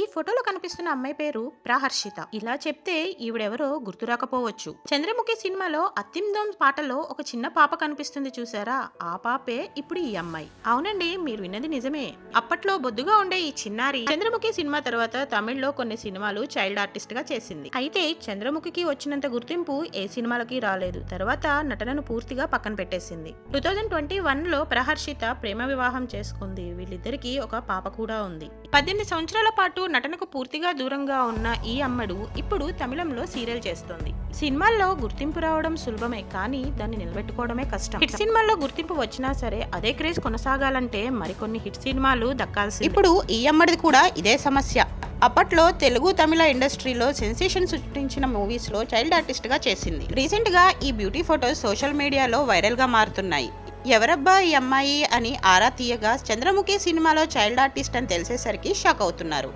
ఈ ఫోటోలో కనిపిస్తున్న అమ్మాయి పేరు ప్రహర్షిత. ఇలా చెప్తే ఈవిడెవరో గుర్తు రాకపోవచ్చు. చంద్రముఖి సినిమాలో అత్తిందోం పాటలో ఒక చిన్న పాప కనిపిస్తుంది చూసారా? ఆ పాపే ఇప్పుడు ఈ అమ్మాయి. అవునండి మీరు విన్నది నిజమే. అప్పట్లో బొద్దుగా ఉండే ఈ చిన్నారి చంద్రముఖి సినిమా తర్వాత తమిళ్ళో కొన్ని సినిమాలు చైల్డ్ ఆర్టిస్ట్గా చేసింది. అయితే చంద్రముఖికి వచ్చినంత గుర్తింపు ఏ సినిమాలకి రాలేదు. తర్వాత నటనను పూర్తిగా పక్కన పెట్టేసింది. టూ థౌజండ్ ట్వంటీ వన్లో ప్రహర్షిత ప్రేమ వివాహం చేసుకుంది. వీళ్ళిద్దరికి ఒక పాప కూడా ఉంది. పద్దెనిమిది సంవత్సరాల పాటు నటనకు పూర్తిగా దూరంగా ఉన్న ఈ అమ్మడు ఇప్పుడు తమిళంలో సీరియల్ చేస్తోంది. సినిమాల్లో గుర్తింపు రావడం సులభమే కానీ దాన్ని నిలబెట్టుకోవడమే కష్టం. హిట్ సినిమాల్లో గుర్తింపు వచ్చినా సరే అదే క్రేజ్ కొనసాగాలంటే మరికొన్ని హిట్ సినిమాలు దక్కాల్సి ఇప్పుడు ఈ అమ్మడిది కూడా ఇదే సమస్య. అప్పట్లో తెలుగు తమిళ ఇండస్ట్రీలో సెన్సేషన్ సృష్టించిన మూవీస్లో చైల్డ్ ఆర్టిస్ట్గా చేసింది. రీసెంట్గా ఈ బ్యూటీ ఫొటోస్ సోషల్ మీడియాలో వైరల్గా మారుతున్నాయి. ఎవరబ్బా ఈ అమ్మాయి అని ఆరా తీయగా చంద్రముఖి సినిమాలో చైల్డ్ ఆర్టిస్ట్ అని తెలిసేసరికి షాక్ అవుతున్నారు.